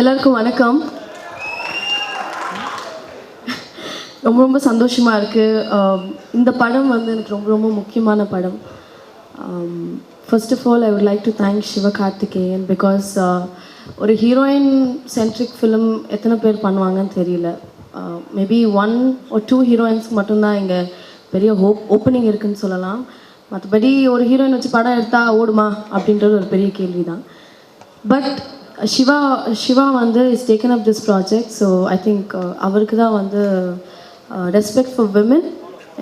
எல்லாருக்கும் வணக்கம். ரொம்ப ரொம்ப சந்தோஷமாக இருக்குது இந்த படம் வந்து எனக்கு ரொம்ப ரொம்ப முக்கியமான படம். First of all I would like to thank Sivakarthikeyan because ஒரு ஹீரோயின் சென்ட்ரிக் ஃபிலிம் எத்தனை பேர் பண்ணுவாங்கன்னு தெரியல. மேபி ஒன் ஒரு டூ ஹீரோயின்ஸ்க்கு மட்டும்தான் இங்கே பெரிய ஹோப் ஓப்பனிங் இருக்குதுன்னு சொல்லலாம். மற்றபடி ஒரு ஹீரோயின் வச்சு படம் எடுத்தால் ஓடுமா அப்படின்றது ஒரு பெரிய கேள்வி தான் பட் சிவா சிவா வந்து is taken up this project so I think அவருக்கு தான் வந்து respect for women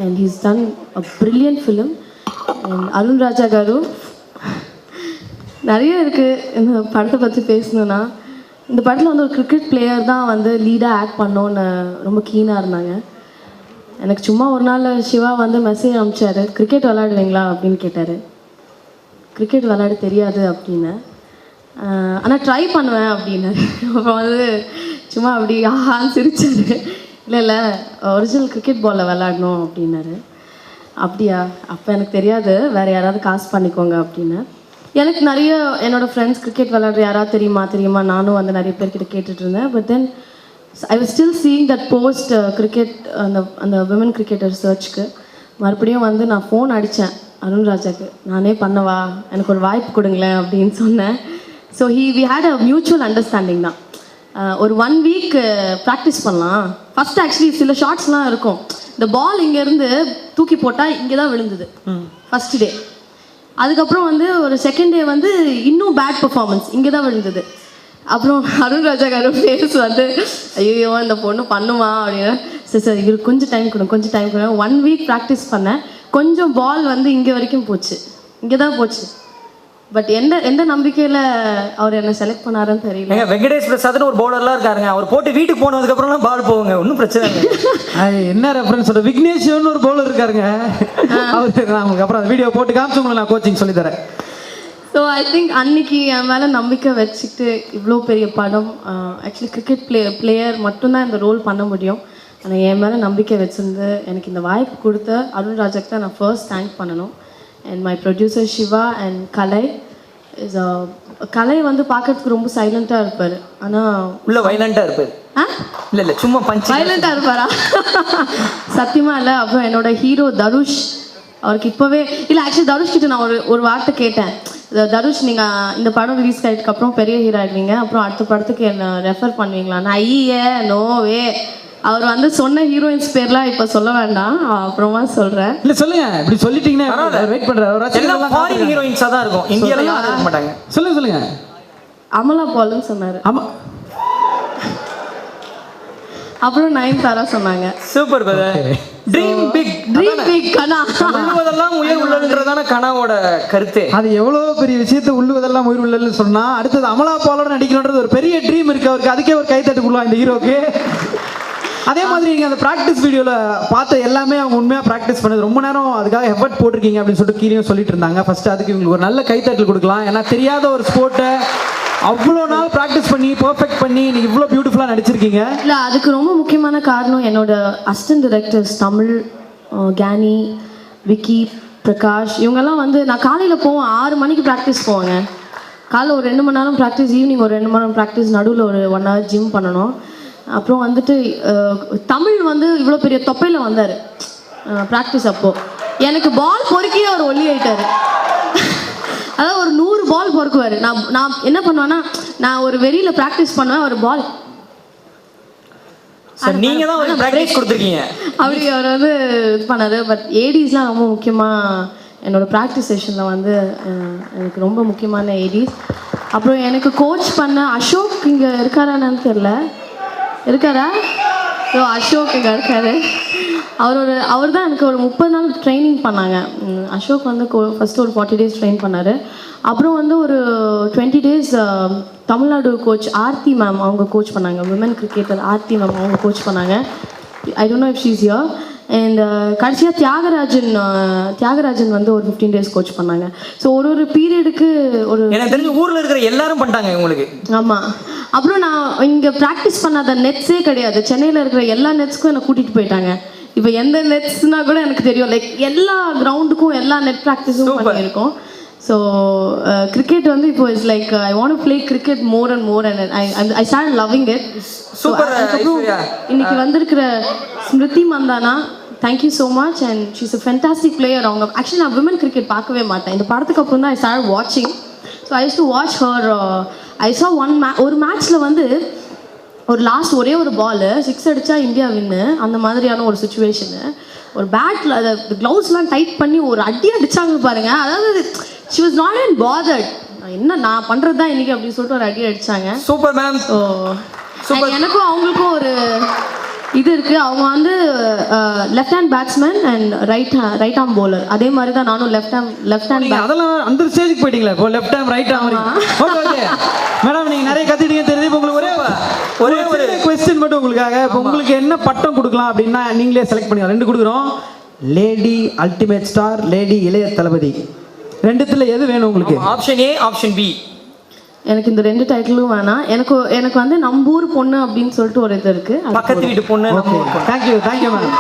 and he's done a brilliant film and Arun Raja car நிறைய இருக்குது இந்த படத்தை பற்றி பேசணுன்னா இந்த படத்தில் வந்து ஒரு கிரிக்கெட் பிளேயர் தான் வந்து லீடாக ஆக்ட் பண்ணோன்னு ரொம்ப கீனாக இருந்தாங்க. எனக்கு சும்மா ஒரு நாள் சிவா வந்து மெசேஜ் அனுப்பிச்சாரு கிரிக்கெட் விளாடுவீங்களா அப்படின்னு கேட்டார். கிரிக்கெட் விளாட தெரியாது அப்படின்னு. ஆனால் ட்ரை பண்ணுவேன் அப்படின்னாரு அப்புறம் வந்து சும்மா அப்படி ஆஹான்னு சிரிச்சாரு. இல்லை இல்லை ஒரிஜினல் கிரிக்கெட் பாலில் விளாடணும் அப்படின்னாரு. அப்படியா? அப்போ எனக்கு தெரியாது. வேறு யாராவது காசு பண்ணிக்கோங்க அப்படின்னு. எனக்கு நிறைய என்னோடய ஃப்ரெண்ட்ஸ் கிரிக்கெட் விளாட்ற யாராவது தெரியுமா தெரியுமா? நானும் வந்து நிறைய பேர்கிட்ட கேட்டுட்டு இருந்தேன். But then I we still seeing that post cricket அந்த அந்த விமன் கிரிக்கெட்டர் சர்ச்சுக்கு மறுபடியும் வந்து நான் ஃபோன் அடித்தேன் அருண்ராஜாக்கு. நானே பண்ணவா? எனக்கு ஒரு வாய்ப்பு கொடுங்களேன் அப்படின்னு சொன்னேன். So he we had a mutual understanding தான். அஹ் ஒரு ஒன் வீக் ப்ராக்டிஸ் பண்ணலாம். ஃபர்ஸ்ட் ஆக்சுவலி சில ஷார்ட்ஸ்லாம் இருக்கும். இந்த பால் இங்கேருந்து தூக்கி போட்டால் இங்கே தான் விழுந்தது ஃபர்ஸ்ட் டே அதுக்கப்புறம் வந்து ஒரு செகண்ட் டே வந்து இன்னும் பேட் பெர்ஃபார்மன்ஸ் இங்கே தான் விழுந்தது. அப்புறம் அருண் ராஜா காரு ஃபேஸ் வந்து ஐயோ இந்த பொண்ணு பண்ணுமா அப்படின்னு. சரி சரி இவருக்கு கொஞ்சம் டைம் கொடுங்க கொஞ்சம் டைம் கொடுங்க. ஒன் வீக் ப்ராக்டிஸ் பண்ணேன். கொஞ்சம் பால் வந்து இங்கே வரைக்கும் போச்சு. இங்கே தான் போச்சு. பட் எந்த எந்த நம்பிக்கையில் அவர் என்னை செலக்ட் பண்ணாருன்னு தெரியல. வெங்கடேஷ் பிரசாத்னு ஒரு பவுலர்லாம் இருக்காருங்க. அவர் போட்டு வீட்டுக்கு போனதுக்கு அப்புறம்லாம் பால் போகுங்க. ஒன்றும் பிரச்சனை இல்லை அது என்ன ரெஃபரன்ஸ் சொல்ற? விக்னேஷ்னு ஒரு பவுலர் இருக்காருங்க. அவரு நான் உங்களுக்கு அப்புறம் அந்த வீடியோ போட்டு காமிச்சு உங்களுக்கு நான் கோச்சிங் சொல்லி தரேன். ஸோ ஐ திங்க் அன்னைக்கு என் மேலே நம்பிக்கை வச்சுக்கிட்டு இவ்வளோ பெரிய படம் ஆக்சுவலி கிரிக்கெட் பிளே பிளேயர் மட்டும்தான் இந்த ரோல் பண்ண முடியும். ஆனால் என் மேலே நம்பிக்கை வச்சிருந்து எனக்கு இந்த வாய்ப்பு கொடுத்த அருண் ராஜாக்கு தான் நான் ஃபர்ஸ்ட் தேங்க் பண்ணணும். And my producer Siva and Kalai is Kalai வந்து பார்க்கறதுக்கு ரொம்ப சைலண்ட்டாக இருப்பார். ஆனால் உள்ள வைலண்டா இருப்பாரு. ஆ? இல்ல இல்ல சும்மா பஞ்சு சைலண்டாக இருப்பாரா. சத்தியமா இல்லை. அப்புறம் என்னோட ஹீரோ தனுஷ் அவருக்கு இப்போவே இல்லை ஆக்சுவலி தனுஷ் கிட்ட நான் ஒரு ஒரு வார்த்தை கேட்டேன். தனுஷ் நீங்கள் இந்த படம் ரிலீஸ் ஆகிட்டு அப்புறம் பெரிய ஹீரோ ஆகிடுவீங்க அப்புறம் அடுத்த படத்துக்கு என்ன ரெஃபர் பண்ணுவீங்களா நான் ஐயே நோவே அவர் வந்து சொன்ன ஹீரோயின்ஸ் பேர்லாம் இப்போ சொல்ல வேண்டாம். அப்புறமா சொல்கிறேன் இல்ல சொல்லுங்க. இப்படி சொல்லிட்டீங்கன்னா வெயிட் பண்றாரு எல்லாம் ஃபாரின். ஹீரோயின்ஸா தான் இருக்கும். இந்தியால யாரும் இருக்க மாட்டாங்க. சொல்லுங்க சொல்லுங்க. அமலா பால்னு சொன்னார். ஆமா அப்புறம் நயன் தாரா சொன்னாங்க super brother dream big dream big Kanaa. உள்ளதெல்லாம் உயர் உள்ளதுன்றதான கனாவோட கருத்தே. அது எவ்வளவு பெரிய விஷயத்தை உள்ளுவதெல்லாம் உயிர் உள்ளதுன்னு சொன்னா அடுத்தது அமலா பாலோட நடிக்கணுன்றது ஒரு பெரிய ட்ரீம் இருக்கு. அவருக்கு அதுக்கே ஒரு கைத்தட்டு கொடுக்கலாம் இந்த ஹீரோக்கு அதே மாதிரி நீங்கள் அந்த ப்ராக்டிஸ் வீடியோவில் பார்த்த எல்லாமே அவங்க உண்மையாக ப்ராக்டிஸ் பண்ணது. ரொம்ப நேரம் அதுக்காக எஃபர்ட் போட்டிருக்கீங்க அப்படின்னு சொல்லிட்டு கீழே சொல்லிட்டு இருந்தாங்க. ஃபர்ஸ்ட் அதுக்கு இவங்களுக்கு ஒரு நல்ல கைத்தட்டல் கொடுக்கலாம். ஏன்னா தெரியாத ஒரு ஸ்போர்ட்டை அவ்வளோ நாள் ப்ராக்டிஸ் பண்ணி பர்ஃபெக்ட் பண்ணி நீங்க இவ்வளோ பியூட்டிஃபுல்லாக நடிச்சிருக்கீங்க. இல்லை அதுக்கு ரொம்ப முக்கியமான காரணம் என்னோட assistant directors Tamil Kenny Vicky Prakash இவங்கெல்லாம் வந்து நான் காலையில் போவேன். ஆறு மணிக்கு ப்ராக்டிஸ் போவேங்க. காலைல ஒரு ரெண்டு மணி நேரம் ப்ராக்டிஸ் ஈவினிங் ஒரு ரெண்டு மணி நேரம் ப்ராக்டிஸ் நடுவில் ஒரு ஒன் ஹவர் ஜிம் பண்ணணும். அப்புறம் வந்துட்டு தமிழ் வந்து இவ்வளோ பெரிய தொப்பையில் வந்தார். ப்ராக்டிஸ் அப்போது எனக்கு பால் பொறுக்கியே அவர் ஒல்லி ஆயிட்டாரு. அதாவது ஒரு நூறு பால் பொறுக்குவார். நான் நான் என்ன பண்ணுவேன்னா நான் ஒரு வெறியில் ப்ராக்டிஸ் பண்ணுவேன் ஒரு பால் நீங்க தான் ஒரு பிராக்டிஸ் கொடுத்துருக்கீங்க. அப்படி அவர் வந்து இது பண்ணாரு. பட் ஏடிஸ்லாம் ரொம்ப முக்கியமாக என்னோட ப்ராக்டிஸ் செஷனில் வந்து எனக்கு ரொம்ப முக்கியமான ஏடிஸ் அப்புறம் எனக்கு கோச் பண்ண அசோக் இங்கே இருக்காரான்னு தெரில இருக்காரா? ஸோ அசோக் இங்கே இருக்காரு. அவர் ஒரு அவர் தான் எனக்கு ஒரு முப்பது நாள் ட்ரைனிங் பண்ணாங்க. அசோக் வந்து ஃபஸ்ட்டு ஒரு ஃபார்ட்டி டேஸ் ட்ரெயின் பண்ணார். அப்புறம் வந்து ஒரு twenty days Tamil Nadu coach Aarthi ma'am அவங்க கோச் பண்ணாங்க. விமன் கிரிக்கெட்டர் ஆர்த்தி மேம் அவங்க கோச் பண்ணாங்க. I don't know if she's your and கடைசியாக தியாகராஜன் தியாகராஜன் வந்து ஒரு ஃபிஃப்டீன் டேஸ் கோச் பண்ணாங்க. ஸோ ஒரு ஒரு பீரியடுக்கு ஒரு எனக்கு தெரிஞ்சு ஊர்ல இருக்கிற எல்லாரும் பண்ணிட்டாங்க உங்களுக்கு ஆமாம் அப்புறம் நான் இங்கே ப்ராக்டிஸ் பண்ணாத நெட்ஸே கிடையாது. சென்னையில் இருக்கிற எல்லா நெட்ஸ்க்கும் என்னை கூட்டிகிட்டு போயிட்டாங்க. இப்போ எந்த நெட்ஸ்னா கூட எனக்கு தெரியும். லைக் எல்லா கிரவுண்டுக்கும் எல்லா நெட் ப்ராக்டிஸும் பண்ணியிருக்கோம். ஸோ கிரிக்கெட் வந்து இப்போ it's like I want play cricket more and more and I I start loving it Aishwarya. இன்னைக்கு வந்திருக்கிற Smriti Mandhana thank you so much and she's a fantastic player அவங்க actually நான் women cricket பார்க்கவே மாட்டேன். இந்த படத்துக்கு அப்புறம் தான் ஐ ஸ்டார்ட் வாட்சிங் so I to watch her I saw one may ஒரு மேட்ச்சில் வந்து ஒரு லாஸ்ட் ஒரே ஒரு பால் சிக்ஸ் அடிச்சா இந்தியா வின்னு அந்த மாதிரியான ஒரு சுச்சுவேஷனு ஒரு பேட்டில் அதை க்ளவுஸ்லாம் டைட் பண்ணி ஒரு அடி அடிச்சாங்க பாருங்க. அதாவது she was not and bothered என்ன நான் பண்ணுறது தான் இன்னைக்கு அப்படின்னு சொல்லிட்டு ஒரு அடி அடிச்சாங்க. சூப்பர் மேம் ஸோ எனக்கும் அவங்களுக்கும் ஒரு இது இருக்கு. அவங்க வந்து left hand batsman and right right arm bowler. அதே மாதிரி தான் நானும் லெஃப்ட் ஹேண்ட் லெஃப்ட் ஹேண்ட் அதெல்லாம் அந்த ஸ்டேஜுக்கு போயிட்டீங்களா இப்போ? Left arm right arm okay okay madam நீங்க நிறைய கத்துட்டீங்க தெரியுது. இப்போ உங்களுக்கு ஒரே ஒரே ஒரே ஒரு கொஸ்டின் மட்டும் உங்களுக்காக. இப்போ உங்களுக்கு என்ன பட்டம் கொடுக்கலாம் அப்படின்னா நீங்களே செலக்ட் பண்ணி ரெண்டு கொடுக்குறோம். லேடி அல்டிமேட் ஸ்டார் லேடி இளைய தளபதி. ரெண்டுத்துல எது வேணும் உங்களுக்கு? ஆப்ஷன் ஏ ஆப்ஷன் பி எனக்கு இந்த ரெண்டு டைட்டிலும் வேணாம். எனக்கு எனக்கு வந்து நம்பூர் பொண்ணு அப்படின்னு சொல்லிட்டு ஒரு இது இருக்கு. பக்கத்து வீட்டு பொண்ணு. Thank you thank you madam